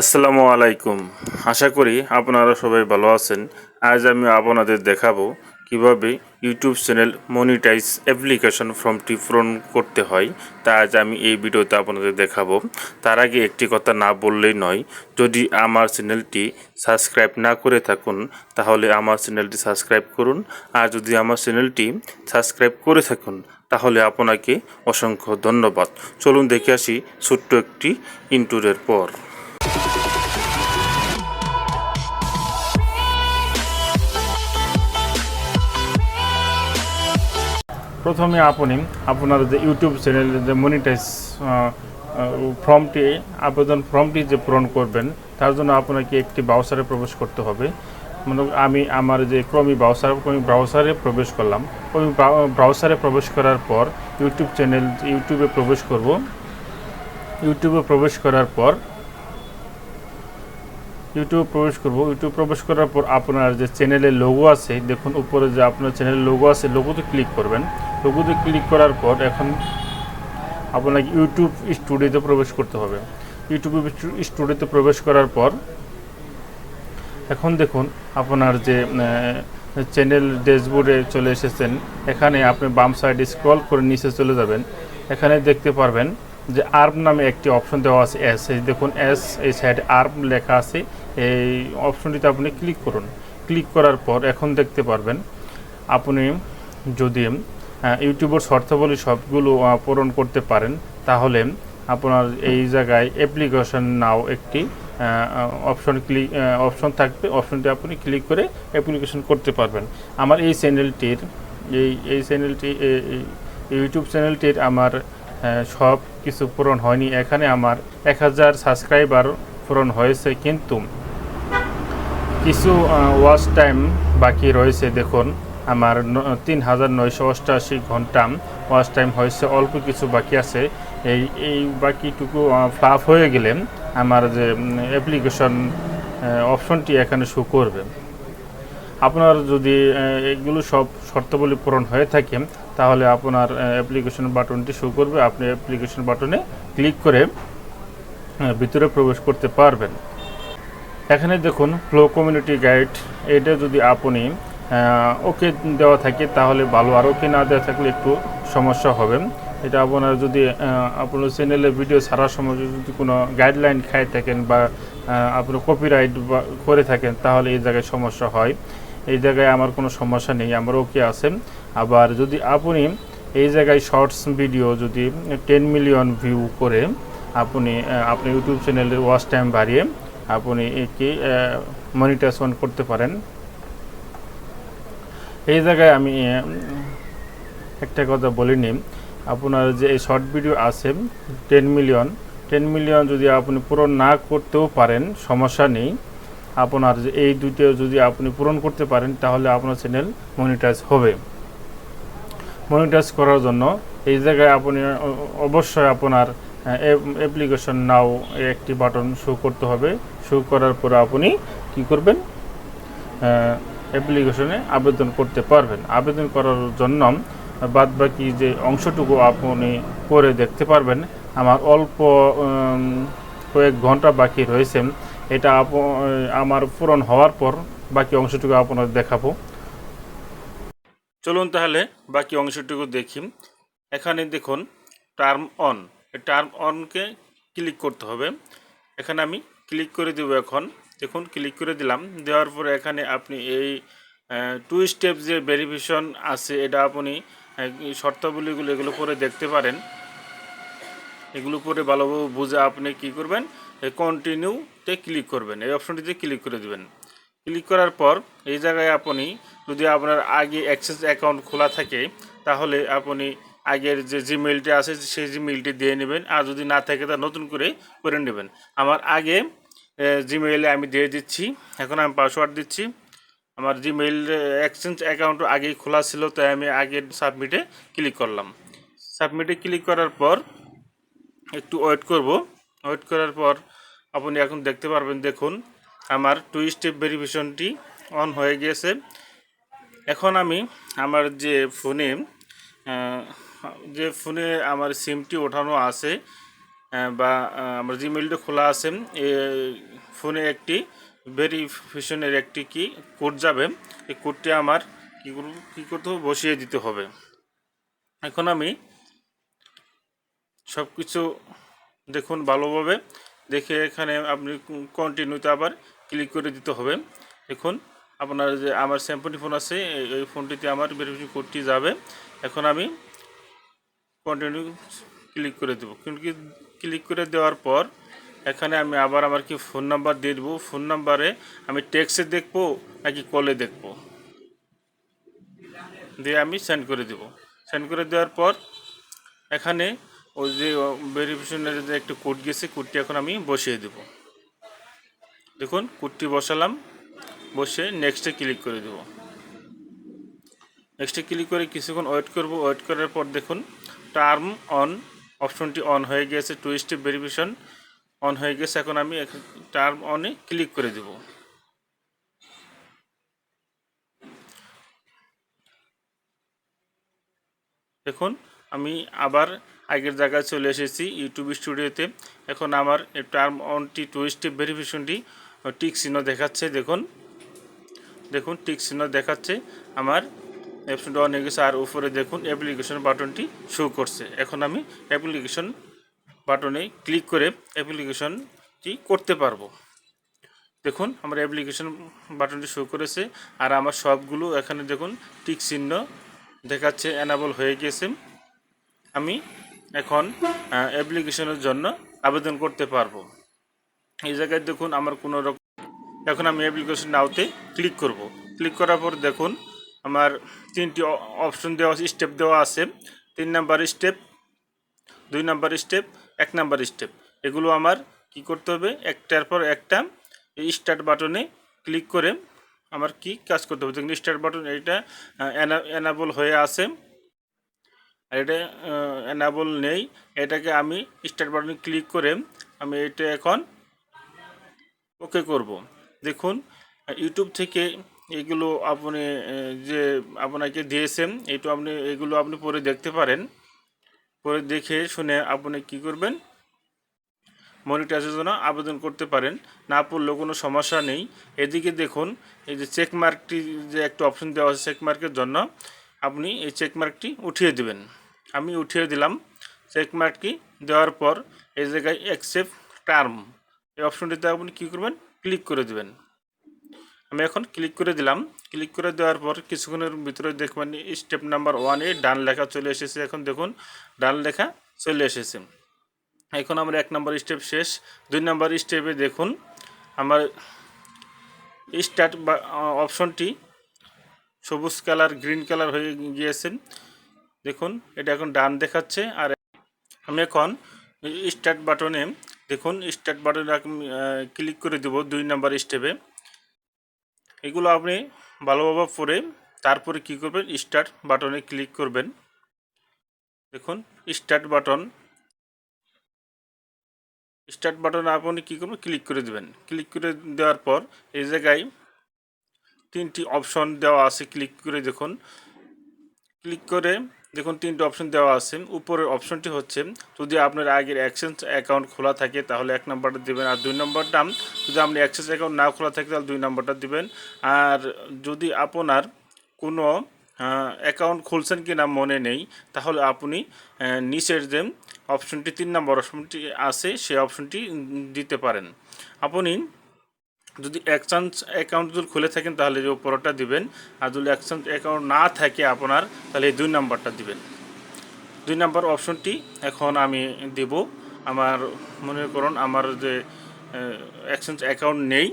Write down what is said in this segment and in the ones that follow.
আসসালামু আলাইকুম। আশা করি আপনারা সবাই ভালো আছেন। আজ আমি আপনাদের দেখাবো কীভাবে ইউটিউব চ্যানেল মনিটাইজ অ্যাপ্লিকেশন ফর্মটি পূরণ করতে হয়। তা আজ আমি এই ভিডিওতে আপনাদের দেখাবো। তার আগে একটি কথা না বললেই নয়, যদি আমার চ্যানেলটি সাবস্ক্রাইব না করে থাকুন, তাহলে আমার চ্যানেলটি সাবস্ক্রাইব করুন। আর যদি আমার চ্যানেলটি সাবস্ক্রাইব করে থাকুন, তাহলে আপনাকে অসংখ্য ধন্যবাদ। চলুন দেখে আসি ছোট্ট একটি ইন্টুরের পর। প্রথমে আপনি, আপনার যে ইউটিউব চ্যানেলের যে মনিটাইজ ফর্মটি, আবেদন ফর্মটি যে পূরণ করবেন, তার জন্য আপনাকে একটি ব্রাউজারে প্রবেশ করতে হবে। মনে আমি আমার যে ক্রমি ব্রাউজার ক্রমি ব্রাউসারে প্রবেশ করলাম। ক্রমি ব্রাউসারে প্রবেশ করার পর ইউটিউব চ্যানেল, ইউটিউবে প্রবেশ করব। ইউটিউবে প্রবেশ করার পর, ইউটিউব প্রবেশ করব। ইউটিউব প্রবেশ করার পর আপনার যে চ্যানেলের লোগো আছে, দেখুন উপরে যে আপনার চ্যানেলের লোগো আছে লোগোতে ক্লিক করবেন। লোগোতে ক্লিক করার পর এখন আপনাকে ইউটিউব স্টুডিওতে প্রবেশ করতে হবে। ইউটিউব স্টুডিওতে প্রবেশ করার পর এখন দেখুন আপনার যে চ্যানেল ড্যাশবোর্ডে চলে এসেছেন, এখানে আপনি বাম সাইডে স্ক্রল করে নিচে চলে যাবেন। এখানে দেখতে পারবেন যে আর্ম নামে একটি অপশন দেওয়া আছে এস এই দেখুন এস এই সাইডে আর্ম লেখা আছে, এই অপশনটিতে আপনি ক্লিক করুন। ক্লিক করার পর এখন দেখতে পারবেন, আপনি যদি ইউটিউবের শর্তাবলী সবগুলো পূরণ করতে পারেন। তাহলে আপনার এই জায়গায় অ্যাপ্লিকেশন নাও একটি অপশন ক্লিক অপশন থাকবে। অপশনটি আপনি ক্লিক করে অ্যাপ্লিকেশন করতে পারবেন। আমার এই চ্যানেলটির এই এই চ্যানেলটি ইউটিউব চ্যানেলটির আমার সব কিছু পূরণ হয়নি। এখানে আমার এক হাজার সাবস্ক্রাইবার পূরণ হয়েছে। কিন্তু কিছু ওয়াচ টাইম বাকি রয়েছে, দেখুন। আমার তিন হাজার নয়শো অষ্টাশি ঘণ্টা ওয়াচ টাইম হয়েছে, অল্প কিছু বাকি আছে। এই এই বাকিটুকু ফ্লাপ হয়ে গেলে আমার যে অ্যাপ্লিকেশন অপশনটি এখানে শো করবে। আপনার যদি এগুলো সব শর্তাবলী পূরণ হয়ে থাকে, তাহলে আপনার অ্যাপ্লিকেশন বাটনটি শো করবে। আপনি অ্যাপ্লিকেশন বাটনে ক্লিক করে ভিতরে প্রবেশ করতে পারবেন। এখানে দেখুন ফ্লো কমিউনিটি গাইড এটা যদি আপনি ওকে দেওয়া থাকে তাহলে ভালো আর ওকে না দেওয়া থাকলে একটু সমস্যা হবে। এটা আপনার যদি আপনার চ্যানেলে ভিডিও ছাড়ার সময় যদি কোনো গাইডলাইন খায় থাকেন বা আপনি কপিরাইট করে থাকেন তাহলে এই জায়গায় সমস্যা হয়। এই জায়গায় আমার কোনো সমস্যা নেই আমার ওকে আছে। আবার যদি আপনি এই জায়গায় শর্টস ভিডিও যদি টেন মিলিয়ন ভিউ করে আপনি আহ, আপনার ইউটিউব চ্যানেলের ওয়াচ টাইম বাড়িয়ে আপনি একে মনিটাইজেশন করতে পারেন। এই জায়গায় আমি একটা কথা বলিনি। আপনার যে এই শর্ট ভিডিও আছে টেন মিলিয়ন টেন মিলিয়ন যদি আপনি পূরণ না করতেও পারেন, সমস্যা নেই। আপনার যে এই দুটো যদি আপনি পূরণ করতে পারেন, তাহলে আপনার চ্যানেল মনিটাইজ হবে। মনিটাইজ করার জন্য এই জায়গায় আপনি অবশ্যই আপনার অ্যাপ্লিকেশন নাও একটি বাটন শো করতে হবে। শো করার পরে আপনি কি করবেন? অ্যাপ্লিকেশনে আবেদন করতে পারবেন। আবেদন করার জন্য বাদ বাকি যে অংশটুকু আপনি করে দেখতে পারবেন। আমার অল্প কয়েক ঘণ্টা বাকি রয়েছে। এটা আমার পূরণ হওয়ার পর বাকি অংশটুকু আপনাদের দেখাবো। চলুন তাহলে বাকি অংশটুকু দেখি। এখানে দেখুন, টার্ম অন। টার্ম অনকে ক্লিক করতে হবে। এখানে আমি ক্লিক করে দেবো এখন। দেখুন ক্লিক করে দিলাম। দেওয়ার পরে এখানে আপনি এই টু স্টেপ যে ভেরিফিকেশন আছে, এটা আপনি শর্তাবলীগুলো এগুলো করে দেখতে পারেন। এগুলো পরে ভালোভাবে বুঝে আপনি কি করবেন? কন্টিনিউতে ক্লিক করবেন। এই অপশনটিতে ক্লিক করে দেবেন। ক্লিক করার পর এই জায়গায় আপনি যদি আপনার আগে অ্যাক্সেস অ্যাকাউন্ট খোলা থাকে, তাহলে আপনি আগের যে জিমেইলটি আছে, সেই জিমেইলটি দিয়ে নেবেন। আর যদি না থাকে, তা নতুন করে করে নেবেন। আমার আগে জিমেইলে আমি দিয়ে দিচ্ছি। এখন আমি পাসওয়ার্ড দিচ্ছি। আমার জিমেইল এক্সচেঞ্জ অ্যাকাউন্ট আগেই খোলা ছিল, তাই আমি আগের সাবমিটে ক্লিক করলাম। সাবমিটে ক্লিক করার পর একটু ওয়েট করব। ওয়েট করার পর আপনি এখন দেখতে পারবেন, দেখুন, আমার টু স্টেপ ভেরিফিকেশনটি অন হয়ে গিয়েছে। এখন আমি আমার যে ফোনে যে ফোনে আমার সিমটি ওঠানো আছে বা আমার জিমেইলটা খোলা আছে। ফোনে একটি ভেরিফিকেশনের একটি কি কোড যাবে। এই কোডটি আমার কী করব, কী করতে হবে? বসিয়ে দিতে হবে। এখন আমি সব কিছু দেখুন ভালোভাবে। দেখে এখানে আপনি কন্টিনিউতে আবার ক্লিক করে দিতে হবে। দেখুন, আপনার যে আমার স্যাম্পনি ফোন আছে, এই ফোনটিতে আমার ভেরিফিকেশন কোডটি যাবে। এখন আমি কন্টিনিউ ক্লিক করে দেবো। কিন্তু ক্লিক করে দেওয়ার পর এখানে আমি আবার আমার কি ফোন নাম্বার দিয়ে দেবো। ফোন নাম্বারে আমি টেক্সটে দেখব নাকি কলে দেখব। দিয়ে আমি সেন্ড করে দেব। সেন্ড করে দেওয়ার পর এখানে ওই যে ভেরিফিকেশনের যে একটা কোড গেছে, কোডটি এখন আমি বসিয়ে দেব। দেখুন, কোডটি বসালাম, বসে নেক্সটে ক্লিক করে দেব। নেক্সটে ক্লিক করে কিছুক্ষণ ওয়েট করব। ওয়েট করার পর দেখুন, টার্ম অন অপশনটি অন হয়ে গেছে টু স্টেপ ভেরিফিকেশন অন হয়ে গেছে, এখন আমি টার্ম অনে ক্লিক করে দেব। দেখুন, আমি আবার আগের জায়গায় চলে এসেছি ইউটিউব স্টুডিওতে এখন আমার টার্ম অনটি টু স্টেপ ভেরিফিকেশনটি টিক চিহ্ন দেখাচ্ছে, দেখুন। দেখুন, টিক চিহ্ন দেখাচ্ছে, আমার অপশনটা অন গেছে আর উপরে দেখুন অ্যাপ্লিকেশন বাটনটি শো করছে। এখন আমি অ্যাপ্লিকেশন বাটনে ক্লিক করে অ্যাপ্লিকেশনটি করতে পারব। দেখুন, আমার অ্যাপ্লিকেশন বাটনটি শো করেছে আর আমার সবগুলো এখানে দেখুন টিক চিহ্ন দেখাচ্ছে অ্যানাবল হয়ে গেছে। আমি এখন অ্যাপ্লিকেশনের জন্য আবেদন করতে পারব। এই জায়গায় দেখুন আমার কোনো রকম এখন আমি অ্যাপ্লিকেশন নাওতে ক্লিক করব। ক্লিক করার পর দেখুন আমার তিনটি অপশন দেওয়া স্টেপ দেওয়া আছে। তিন নাম্বার স্টেপ দুই নাম্বার স্টেপ এক নাম্বার স্টেপ এগুলো আমার কি করতে হবে? একটার পর একটা স্টার্ট বাটনে ক্লিক করে আমার কি কাজ করতে হবে? দেখুন স্টার্ট বাটন এটা এনাবল হয়ে আছে। আর এটা এনাবল নেই। এটাকে আমি স্টার্ট বাটনে ক্লিক করে আমি এটা এখন ওকে করব। দেখুন ইউটিউব থেকে এগুলো আপনি যে আপনাকে দিয়েছেন এইটু আপনি, এগুলো আপনি পরে দেখতে পারেন। পরে দেখে শুনে আপনি কি করবেন? মনিটাইজের জন্য আবেদন করতে পারেন। না পড়লেও কোনো সমস্যা নেই। এদিকে দেখুন, এই যে চেকমার্কটি যে একটা অপশন দেওয়া আছে চেক মার্কের জন্য, আপনি এই চেক মার্কটি উঠিয়ে দেবেন। আমি উঠিয়ে দিলাম চেক মার্কটি দেওয়ার পর এই জায়গায় অ্যাকসেপ্ট টার্ম এই অপশনটিতে আপনি কী করবেন? ক্লিক করে দেবেন। আমি এখন ক্লিক করে দিলাম। ক্লিক করে দেওয়ার পর কিছুক্ষণের ভিতরে দেখবেন স্টেপ নাম্বার ওয়ানে ডান লেখা চলে এসেছে। এখন দেখুন, ডান লেখা চলে এসেছে। এখন আমার এক নম্বর স্টেপ শেষ। দুই নম্বর স্টেপে দেখুন, আমার স্টার্ট বা অপশনটি সবুজ কালার গ্রিন কালার হয়ে গিয়েছে। দেখুন, এটা এখন ডান দেখাচ্ছে। আর আমি এখন স্টার্ট বাটনে দেখুন স্টার্ট বাটনে ক্লিক করে দেব দুই নম্বর স্টেপে এগুলো আপনি ভালোভাবে পরে তারপরে কি করবেন? স্টার্ট বাটনে ক্লিক করবেন। দেখুন স্টার্ট বাটন স্টার্ট বাটনে আপনি কী করবেন? ক্লিক করে দেবেন। ক্লিক করে দেওয়ার পর এই জায়গায় তিনটি অপশন দেওয়া আছে ক্লিক করে দেখুন। ক্লিক করে দেখুন, তিনটি অপশন দেওয়া আছে। উপরের অপশনটি হচ্ছে, যদি আপনার আগের অ্যাক্সেস অ্যাকাউন্ট খোলা থাকে, তাহলে এক নম্বরটা দেবেন। আর দুই নম্বরটা, যদি আপনি অ্যাক্সেস অ্যাকাউন্ট না খোলা থাকে, তাহলে দুই নম্বরটা দিবেন। আর যদি আপনার কোনো অ্যাকাউন্ট খুলছেন কি না মনে নেই, তাহলে আপনি নিচের যে অপশনটি তিন নম্বর অপশনটি আছে সেই অপশনটি দিতে পারেন। আপনি যদি এক্সচেঞ্জ অ্যাকাউন্ট যদি খুলে থাকেন, তাহলে যে উপরটা দিবেন। আর যদি এক্সচেঞ্জ অ্যাকাউন্ট না থাকে আপনার, তাহলে এই দুই নাম্বারটা দিবেন। দুই নাম্বার অপশনটি এখন আমি দেব। আমার মনে করুন, আমার যে এক্সচেঞ্জ অ্যাকাউন্ট নেই,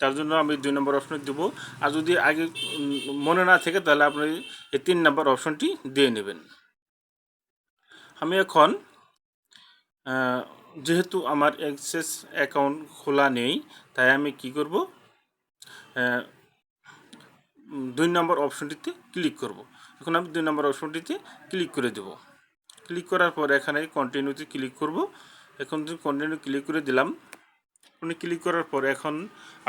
তার জন্য আমি দুই নম্বর অপশন দেবো। আর যদি আগে মনে না থাকে, তাহলে আপনি এই তিন নম্বর অপশনটি দিয়ে নেবেন। আমি এখন যেহেতু আমার অ্যাক্সেস অ্যাকাউন্ট খোলা নেই তাই আমি কি করব? দুই নম্বর অপশনটিতে ক্লিক করব। এখন আমি দুই নম্বর অপশনটিতে ক্লিক করে দেব। ক্লিক করার পর এখানে কন্টিনিউতে ক্লিক করব। এখন যদি কন্টিনিউ ক্লিক করে দিলাম আপনি ক্লিক করার পর এখন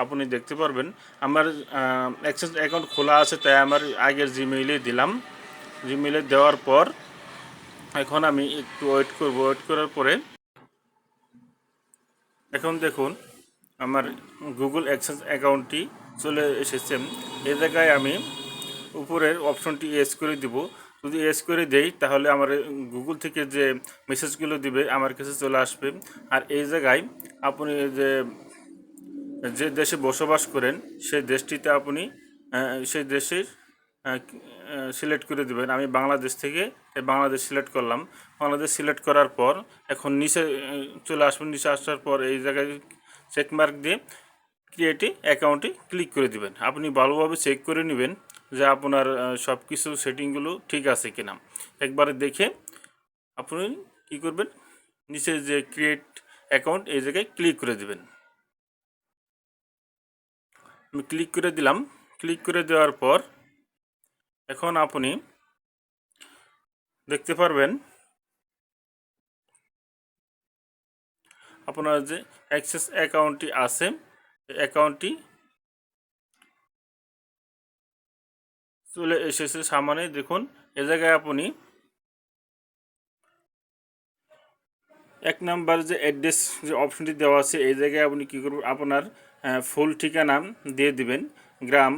আপনি দেখতে পারবেন, আমার অ্যাক্সেস অ্যাকাউন্ট খোলা আছে, তাই আমার আগের জিমেইলে দিলাম। জিমেইলে দেওয়ার পর এখন আমি একটু ওয়েট করব। ওয়েট করার পরে এখন দেখুন আমার গুগল অ্যাক্সেস অ্যাকাউন্টটি চলে এসেছে। এই জায়গায় আমি উপরের অপশনটি এস করে দিব। যদি এস করে দেই, তাহলে আমার গুগল থেকে যে মেসেজগুলো দিবে, আমার কাছে চলে আসবে। আর এই জায়গায় আপনি যে যে দেশে বসবাস করেন, সেই দেশটিতে আপনি সেই দেশের সিলেক্ট করে দেবেন। আমি বাংলাদেশ থেকে বাংলাদেশ সিলেক্ট করলাম। বাংলাদেশ সিলেক্ট করার পর এখন নিচে চলে আসবেন নিচে আসার পর এই জায়গায় চেকমার্ক দিয়ে ক্রিয়েটে অ্যাকাউন্টে ক্লিক করে দিবেন। আপনি ভালোভাবে চেক করে নেবেন যে আপনার সব কিছু সেটিংগুলো ঠিক আছে কিনা। একবারে দেখে আপনি কী করবেন? নিচে যে ক্রিয়েট অ্যাকাউন্ট এই জায়গায় ক্লিক করে দিবেন। আমি ক্লিক করে দিলাম। ক্লিক করে দেওয়ার পর এখন আপনি দেখতে পারবেন আপনার যে অ্যাক্সেস অ্যাকাউন্টটি আছে অ্যাকাউন্টটি চলে এসেছে সামনে। দেখুন, এ জায়গায় আপনি এক নাম্বার যে অ্যাড্রেস যে অপশনটি দেওয়া আছে, এই জায়গায় আপনি কী করবেন? আপনার ফুল ঠিকানা দিয়ে দিবেন। গ্রাম,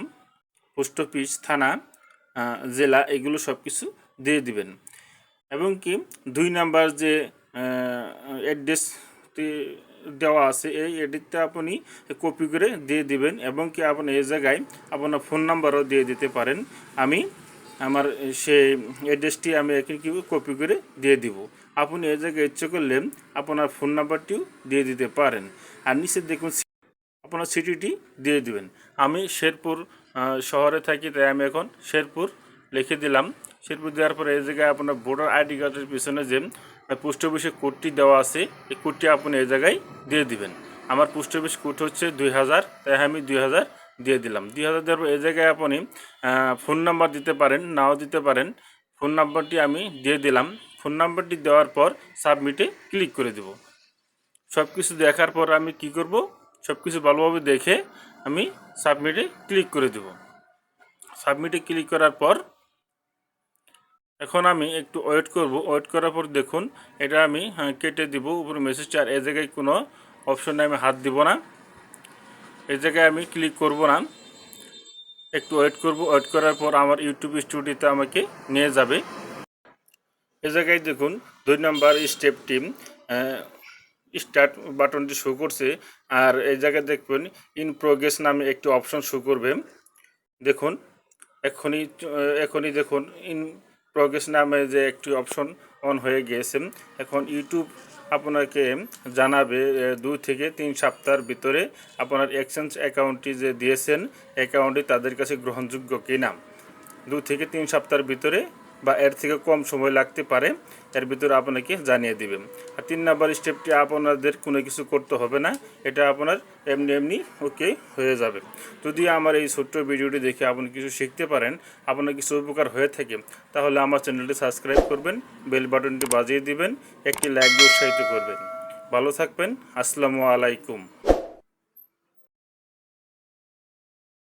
পোস্ট অফিস, থানা জেলা, এগুলো সব কিছু দিয়ে দিবেন। এবং কি, দুই নাম্বার যে অ্যাড্রেসটি দেওয়া আছে, এই এডিটটা আপনি কপি করে দিয়ে দিবেন এবং কি আপনি এই জায়গায় আপনার ফোন নাম্বারও দিয়ে দিতে পারেন। আমি আমার সেই অ্যাড্রেসটি আমি এখানে কি কপি করে দিয়ে দিব। আপনি এই জায়গায় ইচ্ছে করলে আপনার ফোন নাম্বারটিও দিয়ে দিতে পারেন। আর নিচে দেখুন আপনার সিটিটি দিয়ে দিবেন। আমি শেরপুর শহরে থাকি, তাই আমি এখন শেরপুর লিখে দিলাম। শেরপুর দেওয়ার পরে এই জায়গায় আপনার ভোটার আইডি কার্ডের পিছনে যে পোস্ট অফিসে কোডটি দেওয়া আছে, এই কোডটি আপনি এই জায়গায় দিয়ে দিবেন। আমার পোস্ট অফিস কোড হচ্ছে দুই হাজার, তাই আমি দুই হাজার দিয়ে দিলাম। দুই হাজার দেওয়ার পর এই জায়গায় আপনি ফোন নাম্বার দিতে পারেন, নাও দিতে পারেন। ফোন নাম্বারটি আমি দিয়ে দিলাম। ফোন নাম্বারটি দেওয়ার পর সাবমিটে ক্লিক করে দেব। সব কিছু দেখার পর আমি কি করব? সব কিছু ভালোভাবে দেখে আমি সাবমিটে ক্লিক করে দেব। সাবমিটে ক্লিক করার পর এখন আমি একটু ওয়েট করব। ওয়েট করার পর দেখুন এটা আমি হ্যাঁ, কেটে দিব উপরে মেসেজটা আর এই জায়গায় কোনো অপশনে আমি হাত দিব না। এই জায়গায় আমি ক্লিক করব না। একটু ওয়েট করব। ওয়েট করার পর আমার ইউটিউব স্টুডিওতে আমাকে নিয়ে যাবে। এ জায়গায় দেখুন দুই নম্বর স্টেপ টিম স্টার্ট বাটনটি শো করছে। আর এই জায়গায় দেখবেন ইন প্রোগ্রেস নামে একটি অপশন শো করবে। দেখুন এখনই এখনই দেখুন ইন প্রোগ্রেস নামে যে একটি অপশন অন হয়ে গিয়েছে এখন ইউটিউব আপনাকে জানাবে দুই থেকে তিন সপ্তাহের ভিতরে আপনার এক্সচেঞ্জ অ্যাকাউন্টটি যে দিয়েছেন অ্যাকাউন্টটি তাদের কাছে গ্রহণযোগ্য কিনা। দু থেকে তিন সপ্তাহের ভিতরে বা এর থেকে কম সময় লাগতে পারে, এর ভিতরে আপনাকে জানিয়ে দিবে। আর তিন নাম্বার স্টেপটি আপনাদের কোনো কিছু করতে হবে না, এটা আপনার এমনি এমনি ওকে হয়ে যাবে। যদি আমার এই ছোট্ট ভিডিওটি দেখে আপনি কিছু শিখতে পারেন, আপনার কিছু উপকার হয়ে থাকে, তাহলে আমার চ্যানেলটি সাবস্ক্রাইব করবেন, বেল বাটনটি বাজিয়ে দিবেন, একটি লাইক উৎসাহিত করবেন। ভালো থাকবেন, আসসালামু আলাইকুম।